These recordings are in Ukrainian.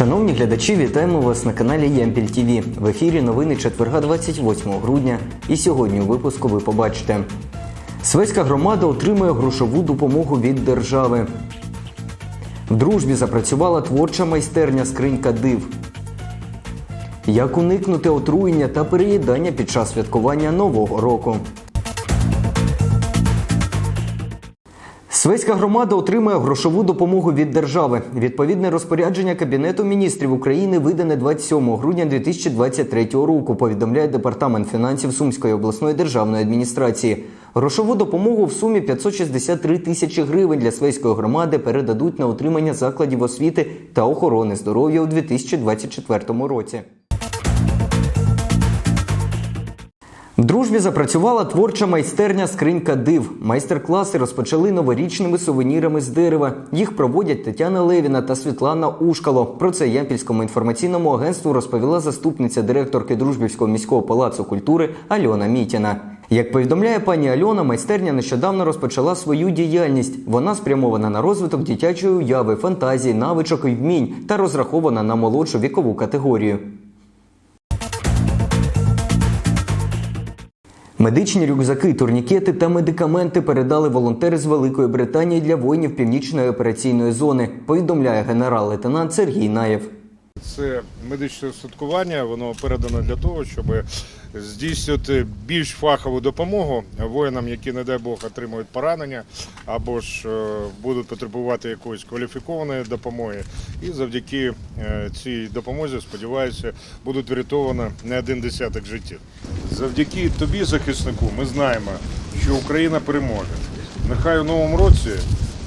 Шановні глядачі, вітаємо вас на каналі Ямпіль ТВ. В ефірі новини четверга 28 грудня. І сьогодні у випуску ви побачите. Свеська громада отримує грошову допомогу від держави. В дружбі запрацювала творча майстерня скринька див. Як уникнути отруєння та переїдання під час святкування Нового року. Свеська громада отримує грошову допомогу від держави. Відповідне розпорядження Кабінету міністрів України видане 27 грудня 2023 року. Повідомляє департамент фінансів Сумської обласної державної адміністрації. Грошову допомогу в сумі 563 тисячі гривень для Свеської громади передадуть на утримання закладів освіти та охорони здоров'я у 2024 році. Дружбі запрацювала творча майстерня Скринька див. Майстер-класи розпочали новорічними сувенірами з дерева. Їх проводять Тетяна Левіна та Світлана Ушкало. Про це Ямпільському інформаційному агентству розповіла заступниця директорки Дружбівського міського палацу культури Альона Мітіна. Як повідомляє пані Альона, майстерня нещодавно розпочала свою діяльність. Вона спрямована на розвиток дитячої уяви, фантазії, навичок і вмінь та розрахована на молодшу вікову категорію. Медичні рюкзаки, турнікети та медикаменти передали волонтери з Великої Британії для воїнів північної операційної зони. Повідомляє генерал-лейтенант Сергій Наєв. Це медичне устаткування, воно передано для того, щоб здійснювати більш фахову допомогу воїнам, які, не дай Бог, отримують поранення або ж е, будуть потребувати якоїсь кваліфікованої допомоги. І завдяки е, цій допомозі, сподіваюся, будуть врятовано не один десяток життів. Завдяки тобі, захиснику, ми знаємо, що Україна переможе. Нехай у новому році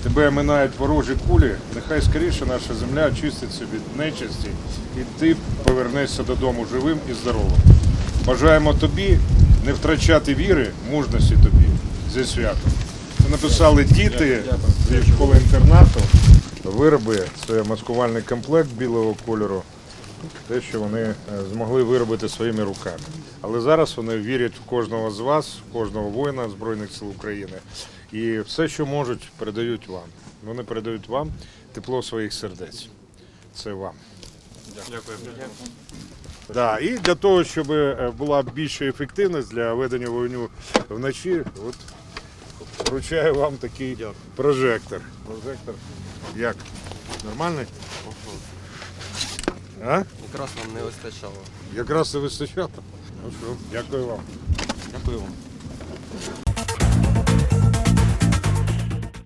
тебе минають ворожі кулі, нехай скоріше наша земля очиститься від нечисті, і ти повернешся додому живим і здоровим. Бажаємо тобі не втрачати віри, мужності тобі зі святом. Це написали діти зі школи інтернату. Вироби це маскувальний комплект білого кольору. Те, що вони е, змогли виробити своїми руками. Але зараз вони вірять в кожного з вас, в кожного воїна Збройних сил України. І все, що можуть, передають вам. Вони передають вам тепло своїх сердець. Це вам. Дякую. Да, і для того, щоб е, була більша ефективність для ведення вогню вночі, от вручаю вам такий прожектор. Прожектор. Як? Нормальний? А? Якраз нам не вистачало. Якраз це вистачало. Ну що, дякую вам. Дякую вам.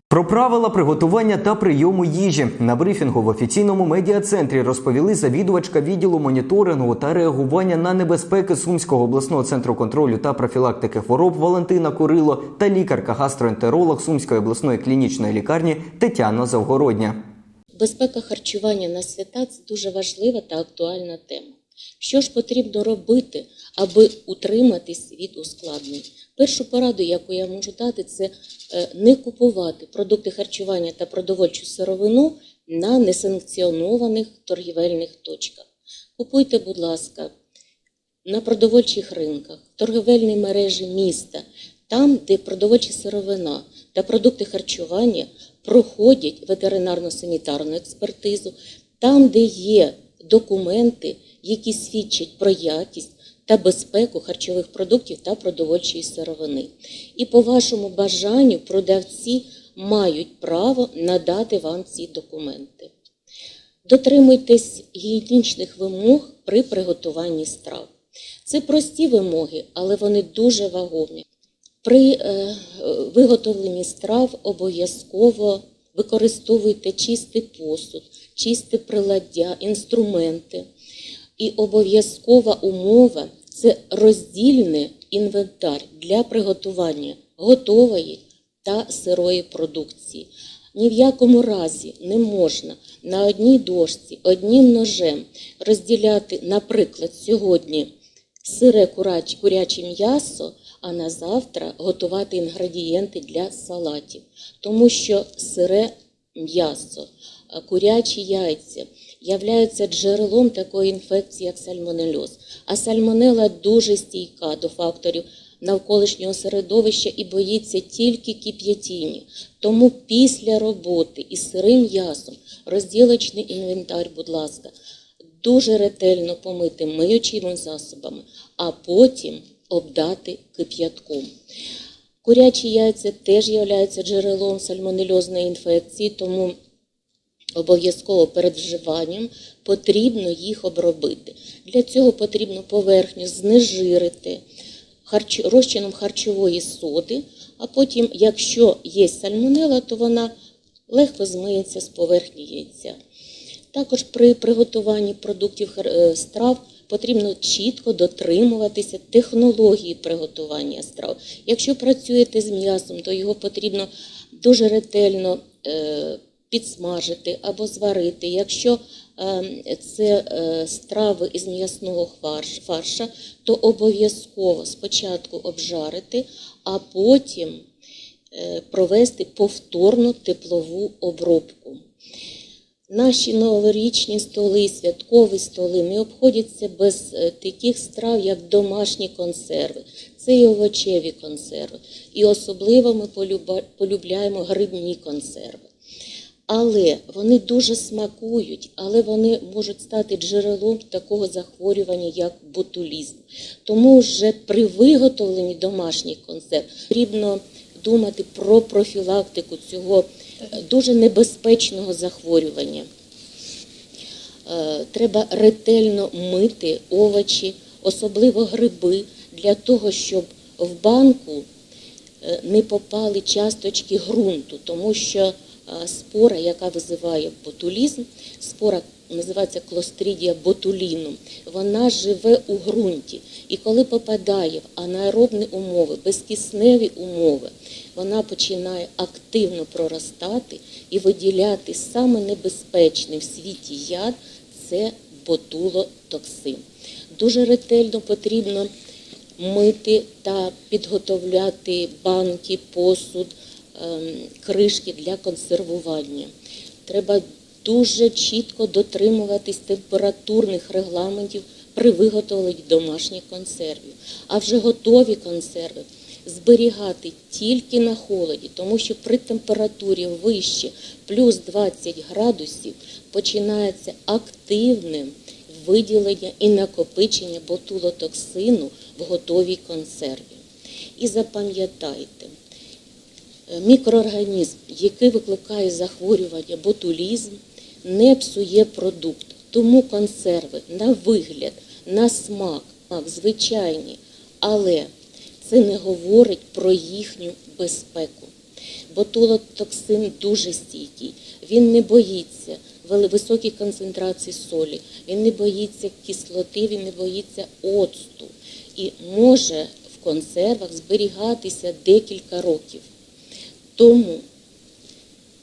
Про правила приготування та прийому їжі на брифінгу в офіційному медіа-центрі розповіли завідувачка відділу моніторингу та реагування на небезпеки Сумського обласного центру контролю та профілактики хвороб Валентина Курило та лікарка-гастроентеролог Сумської обласної клінічної лікарні Тетяна Завгородня. Безпека харчування на свята це дуже важлива та актуальна тема. Що ж потрібно робити, аби утриматись від ускладнень? Першу пораду, яку я можу дати, це е, не купувати продукти харчування та продовольчу сировину на несанкціонованих торгівельних точках. Купуйте, будь ласка, на продовольчих ринках, торговельні мережі міста, там, де продовольча сировина та продукти харчування проходять ветеринарно-санітарну експертизу, там, де є документи, які свідчать про якість та безпеку харчових продуктів та продовольчої сировини. І по вашому бажанню продавці мають право надати вам ці документи. Дотримуйтесь гігієнічних вимог при приготуванні страв. Це прості вимоги, але вони дуже вагомі. При е, виготовленні страв обов'язково використовуйте чистий посуд, чисте приладдя, інструменти. І обов'язкова умова це роздільний інвентар для приготування готової та сирої продукції. Ні в якому разі не можна на одній дошці одним ножем розділяти, наприклад, сьогодні сире куряче м'ясо, а на завтра готувати інгредієнти для салатів. Тому що сире м'ясо, курячі яйця являються джерелом такої інфекції, як сальмонельоз. А сальмонела дуже стійка до факторів навколишнього середовища і боїться тільки кип'ятіння. Тому після роботи із сирим м'ясом розділочний інвентар, будь ласка, дуже ретельно помити миючими засобами, а потім обдати кип'ятком. Курячі яйця теж являються джерелом сальмонельозної інфекції, тому обов'язково перед вживанням потрібно їх обробити. Для цього потрібно поверхню знежирити розчином харчової соди, а потім, якщо є сальмонела, то вона легко змиється з поверхні яйця. Також при приготуванні продуктів е, страв потрібно чітко дотримуватися технології приготування страв. Якщо працюєте з м'ясом, то його потрібно дуже ретельно е, підсмажити або зварити. Якщо е, це е, страви із м'ясного фарша, то обов'язково спочатку обжарити, а потім провести повторну теплову обробку. Наші новорічні столи, святкові столи не обходяться без е, таких страв, як домашні консерви. Це і овочеві консерви. І особливо ми полюбляємо грибні консерви. Але вони дуже смакують, але вони можуть стати джерелом такого захворювання, як ботулізм. Тому вже при виготовленні домашніх консерв потрібно думати про профілактику цього е, дуже небезпечного захворювання. Е, Треба ретельно мити овочі, особливо гриби, для того, щоб в банку е, не попали часточки ґрунту, тому що спора, яка визиває ботулізм, спора називається клостридія ботулінум, вона живе у ґрунті. І коли попадає в анаеробні умови, безкисневі умови, вона починає активно проростати і виділяти саме небезпечний в світі яд це ботулотоксин. Дуже ретельно потрібно мити та підготовляти банки, посуд, ем, кришки для консервування. Треба дуже чітко дотримуватись температурних регламентів при виготовленні домашніх консервів. А вже готові консерви зберігати тільки на холоді, тому що при температурі вище плюс 20 градусів починається активне виділення і накопичення ботулотоксину в готовій консерві. І запам'ятайте, мікроорганізм, який викликає захворювання ботулізм, не псує продукт. Тому консерви на вигляд, на смак, звичайні, але це не говорить про їхню безпеку. Ботулотоксин дуже стійкий, він не боїться високих концентрацій солі, він не боїться кислоти, він не боїться оцту і може в консервах зберігатися декілька років. Тому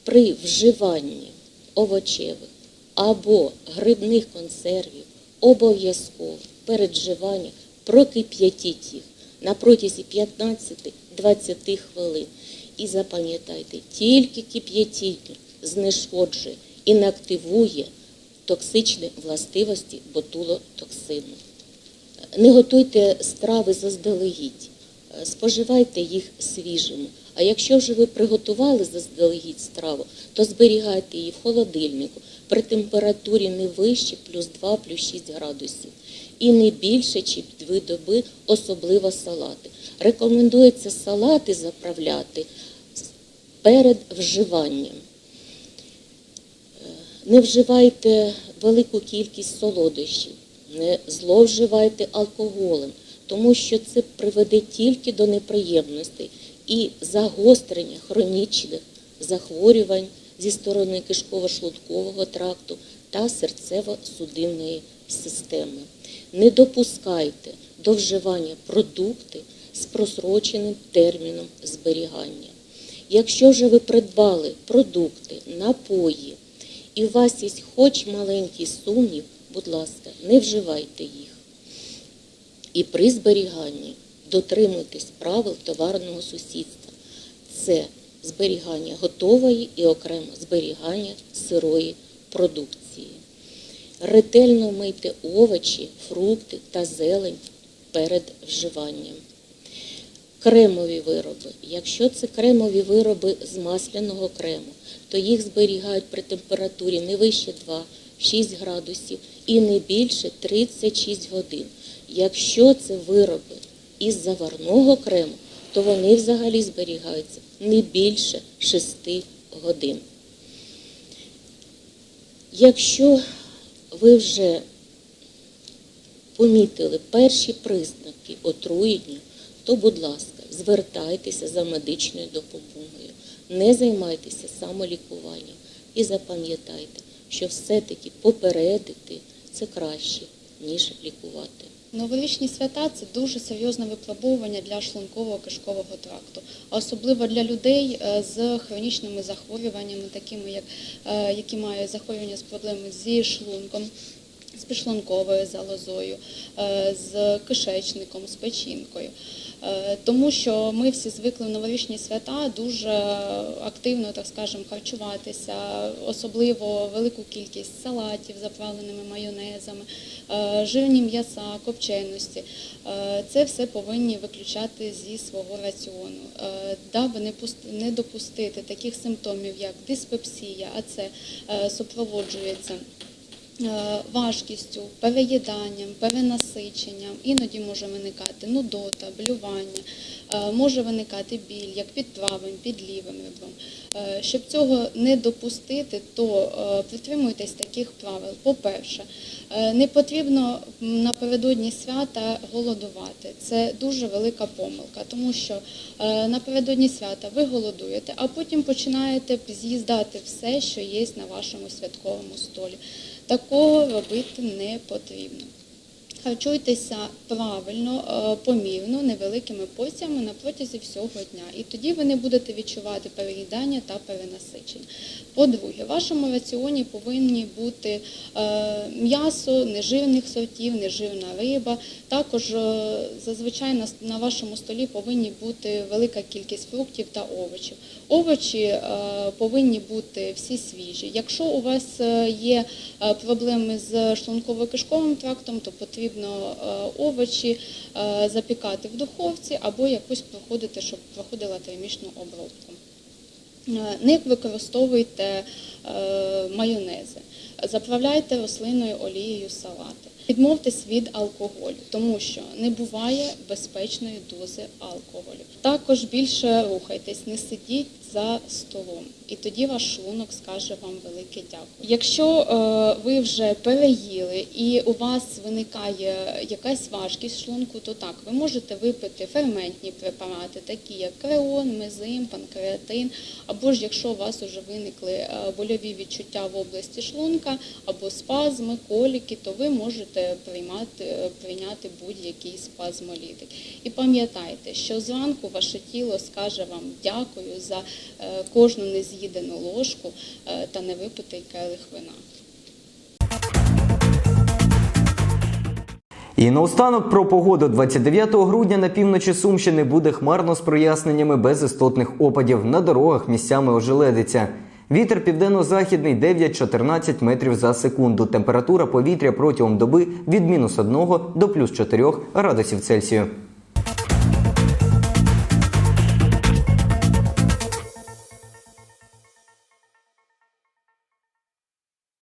при вживанні овочевих або грибних консервів обов'язково перед вживанням прокип'ятіть їх на протязі 15-20 хвилин. І запам'ятайте, тільки кип'ятіння знешкоджує і не активує токсичні властивості ботулотоксину. Не готуйте страви заздалегідь, е, споживайте їх свіжими. А якщо вже ви приготували заздалегідь страву, то зберігайте її в холодильнику при температурі не вище плюс 2, плюс 6 градусів. І не більше, чи дві доби, особливо салати. Рекомендується салати заправляти перед вживанням. Не вживайте велику кількість солодощів, не зловживайте алкоголем, тому що це приведе тільки до неприємностей і загострення хронічних захворювань зі сторони кишково-шлункового тракту та серцево-судинної системи. Не допускайте до вживання продукти з просроченим терміном зберігання. Якщо вже ви придбали продукти, напої, і у вас є хоч маленький сумнів, будь ласка, не вживайте їх. І при зберіганні дотримуйтесь правил товарного сусідства. Це зберігання готової і окремо зберігання сирої продукції. Ретельно мийте овочі, фрукти та зелень перед вживанням. Кремові вироби. Якщо це кремові вироби з масляного крему, то їх зберігають при температурі не вище 2-6 градусів і не більше 36 годин. Якщо це вироби із заварного крему, то вони взагалі зберігаються не більше 6 годин. Якщо ви вже помітили перші признаки отруєння, то, будь ласка, звертайтеся за медичною допомогою, не займайтеся самолікуванням і запам'ятайте, що все-таки попередити це краще, ніж лікувати. Новорічні свята це дуже серйозне випробовування для шлунково-кишкового тракту, а особливо для людей е, з хронічними захворюваннями, такими як е, які мають захворювання з проблеми зі шлунком, з підшлунковою залозою, е, з кишечником, з печінкою. Е, Тому що ми всі звикли в новорічні свята дуже активно, так скажемо, харчуватися, особливо велику кількість салатів заправленими майонезами, е, жирні м'яса, копченості. Це все повинні виключати зі свого раціону, даби не пуст- допустити таких симптомів, як диспепсія, а це супроводжується важкістю, переїданням, перенасиченням, іноді може виникати нудота, блювання, е, може виникати біль, як під правим, під лівим ребром. Е, Щоб цього не допустити, то е, притримуйтесь таких правил. По-перше, е, не потрібно напередодні свята голодувати. Це дуже велика помилка, тому що е, напередодні свята ви голодуєте, а потім починаєте з'їздати все, що є на вашому святковому столі. Такого робити не потрібно. Харчуйтеся правильно, е, помірно, невеликими порціями на протязі всього дня. І тоді ви не будете відчувати переїдання та перенасичення. По-друге, в вашому раціоні повинні бути е, м'ясо нежирних сортів, нежирна риба. Також е, зазвичай на, вашому столі повинні бути велика кількість фруктів та овочів. Овочі повинні бути всі свіжі. Якщо у вас є проблеми з шлунково-кишковим трактом, то потрібно е, овочі е, запікати в духовці або якусь проходити, щоб проходила термічну обробку. Не використовуйте е, майонези, заправляйте рослинною олією салати. Відмовтесь від алкоголю, тому що не буває безпечної дози алкоголю. Також більше рухайтесь, не сидіть за столом, і тоді ваш шлунок скаже вам велике дякую. Якщо е, ви вже переїли і у вас виникає якась важкість шлунку, то так ви можете випити ферментні препарати, такі як креон, мезим, панкреатин, або ж якщо у вас вже виникли е, больові відчуття в області шлунка або спазми, коліки, то ви можете приймати е, прийняти будь-який спазмолітик. І пам'ятайте, що зранку ваше тіло скаже вам дякую за е, кожну нез'їдену ложку е, та невипитий келих вина. І наостанок про погоду 29 грудня на півночі Сумщини буде хмарно з проясненнями без істотних опадів. На дорогах місцями ожеледиться. Вітер південно-західний 9-14 метрів за секунду. Температура повітря протягом доби від мінус 1 до плюс 4 градусів Цельсію.